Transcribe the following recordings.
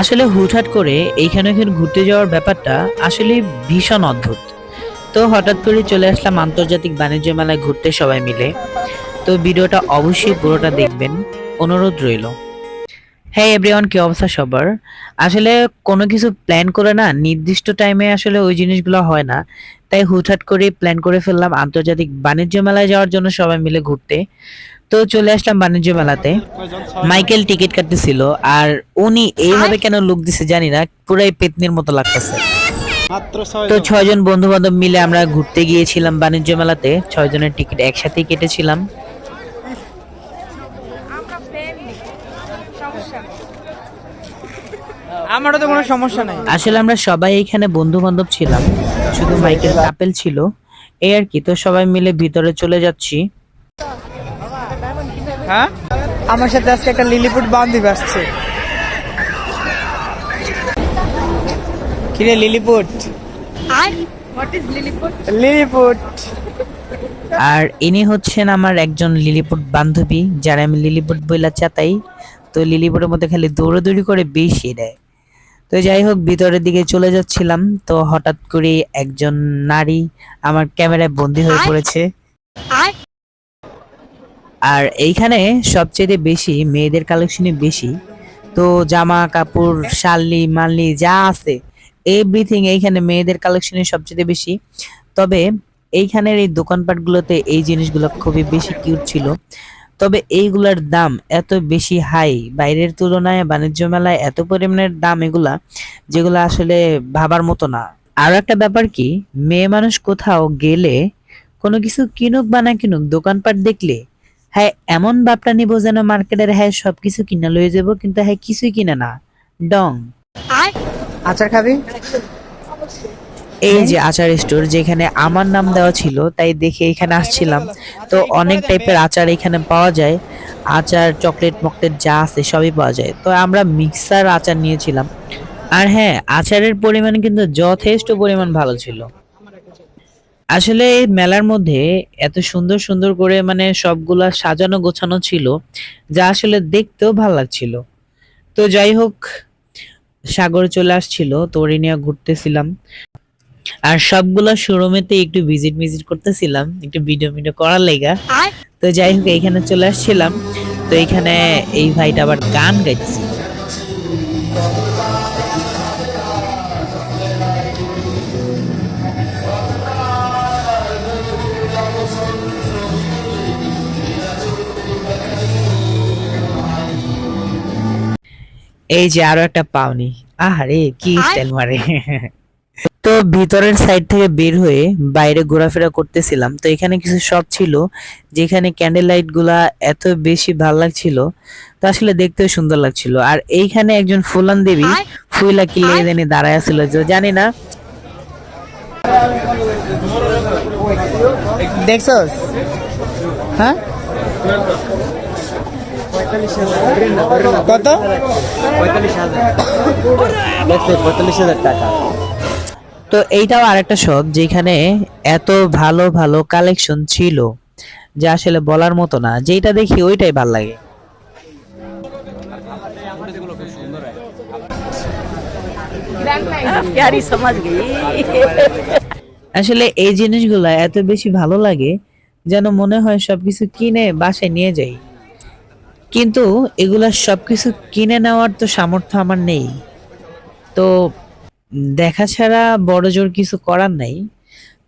আসলে হুটহাট করে এইখানে ওখানে ঘুরতে যাওয়ার ব্যাপারটা আসলে ভীষণ অদ্ভুত। তো হঠাৎ করে চলে আসলাম আন্তর্জাতিক বাণিজ্য মেলায় ঘুরতে সবাই মিলে। তো ভিডিওটা অবশ্যই পুরোটা দেখবেন, অনুরোধ রইল। হ্যাঁ এভরিওয়ান কি অবস্থা সবার? আসলে কোনো কিছু প্ল্যান করে না, নির্দিষ্ট টাইমে আসলে ওই জিনিসগুলো হয় না। তাই হুটহাট করে প্ল্যান করে ফেললাম আন্তর্জাতিক বাণিজ্য মেলায় যাওয়ার জন্য সবাই মিলে ঘুরতে। তো চলে আসলাম বাণিজ্য মেলাতে। মাইকেল টিকিট কাটতেছিল আর উনি এইভাবে কেন লুক দিছে জানি না পুরাই পেতনির মতো লাগতেছে। তো ছয়জন বন্ধু বান্ধব মিলে আমরা ঘুরতে গিয়েছিলাম বাণিজ্য মেলাতে ছয় জনের টিকিট একসাথেই কেটেছিলাম। আমারও তো কোনো সমস্যা নাই। আসলে আমরা সবাই এখানে বন্ধু বান্ধব ছিলাম শুধু মাইকেল কাপেল ছিল। এই আর কি তো সবাই মিলে ভিতরে চলে যাচ্ছি। হ্যাঁ? আমার সাথে আজকে একটা লিলিপুট বান্ধব আসছে। কিরে লিলিপুট? আর হোয়াট ইজ লিলিপুট লিলিপুট। আর ইনি হচ্ছেন আমার একজন লিলিপুট বান্ধবী যারা আমি লিলিপুট বইলা চাতাই। তো লিলিপুটের মধ্যে খালি দৌড়াদৌড়ি করে বেশি দেয়। তো যাই হোক ভিতরের দিকে চলে যাচ্ছিলাম। তো হঠাৎ করে একজন নারী আমার ক্যামেরায় বন্দি হয়ে পড়েছে। আর এইখানে সবচেয়ে বেশি, মেয়েদের কালেকশনই বেশি। তো জামা, কাপড়, শালি মালনি যা আছে এভরিথিং এইখানে মেয়েদের কালেকশনই সবচেয়ে বেশি। তবে এইখানের এই দোকানপাটগুলোতে এই জিনিসগুলো খুবই বেশি কিউট ছিল। তবে এইগুলার দাম এত বেশি হাই বাইরের তুলনায় বাণিজ্য মেলায় এত পরিমাণের দাম এগুলা, যেগুলো আসলে ভাবার মতো না। আরও একটা ব্যাপার কি, মেয়ে মানুষ কোথাও গেলে কোনো কিছু কিনুক বা না কিনুক, দোকানপাট দেখলে হ্যাঁ এমন বাপটা নিব যেন মার্কেটের হ্যাঁ সবকিছু কিনা লয়ে যাব কিন্তু হ্যাঁ কিছুই কিনে না। ডং। আচার খাবি? এই যে আচার স্টোর যেখানে আমার নাম দেওয়া ছিল তাই দেখে এখানে আসছিলাম। তো অনেক টাইপের আচার এখানে পাওয়া যায়। আচার চকলেট মকলেট যা আছে সবই পাওয়া যায়। তো আমরা মিক্সার আচার নিয়েছিলাম। আর হ্যাঁ আচারের পরিমাণ কিন্তু যথেষ্ট পরিমাণ ভালো ছিল। আসলে এই মেলার মধ্যে এত সুন্দর সুন্দর করে মানে সবগুলা সাজানো গোছানো ছিল যা আসলে দেখতেও ভালো লাগছিল। তো যাই হোক সাগর চলে আসছিল তো ওরে নিয়ে ঘুরতেছিলাম। আর সবগুলা শোরুমেতে একটু ভিজিট ভিজিট করতেছিলাম একটু ভিডিও ভিডিও করার লেগা। তো যাই হোক এইখানে চলে আসছিলাম। তো এইখানে এই ভাইটা আবার গান গাইতেছিল এই যে আরও একটা পাওনি। আহারে কি? স্টাইল মারে। তো ভিতরের সাইড থেকে বের হয়ে বাইরে ঘোরাফেরা করতেছিলাম। তো এখানে কিছু শপ ছিল যেখানে ক্যান্ডেল লাইটগুলা এত বেশি ভালো লাগছিল তো আসলে দেখতেও সুন্দর লাগছিল। আর এইখানে একজন ফুলান দেবী? ফুইলা কিলে জানি দাঁড়ায় আছিল যে জানি না। দেখছস? হ্যাঁ? কত? পঁয়তাল্লিশ হাজার টাকা তো এইটাও আরেকটা শপ যেখানে এত ভালো ভালো কালেকশন ছিল, যা আসলে বলার মতো না যেটা দেখি ওইটাই ভালো লাগে। আসলে এই জিনিসগুলো এত বেশি ভালো লাগে, যেন মনে হয় সবকিছু কিনে বাসায় নিয়ে যাই। কিন্তু এগুলা সবকিছু কিনে নেওয়ার তো সামর্থ্য আমার নেই তো দেখা ছাড়া বড় জোর কিছু করার নাই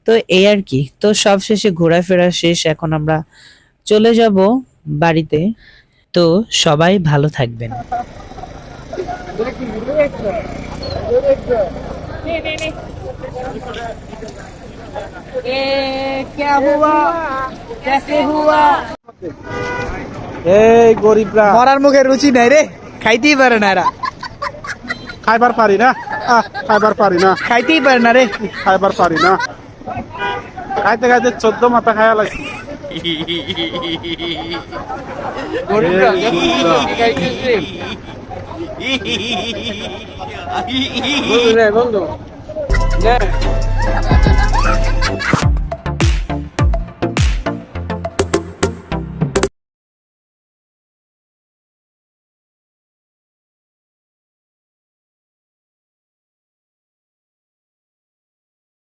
তো এই আর কি তো সব শেষে ঘোরাফেরা শেষ এখন আমরা চলে যাব বাড়িতে তো সবাই ভালো থাকবেন ये क्या हुआ कैसे हुआ এই গরিবরা। মরার মুখে রুচি নাই রে খাইতেই পারে না এরা। খাইবার পারি না? আহ, খাইবার পারি না। খাইতেই পারে না রে। খাইবার পারি না। খাইতে খাইতে চোদ্দ মাথা খায়া লাগছে বন্ধু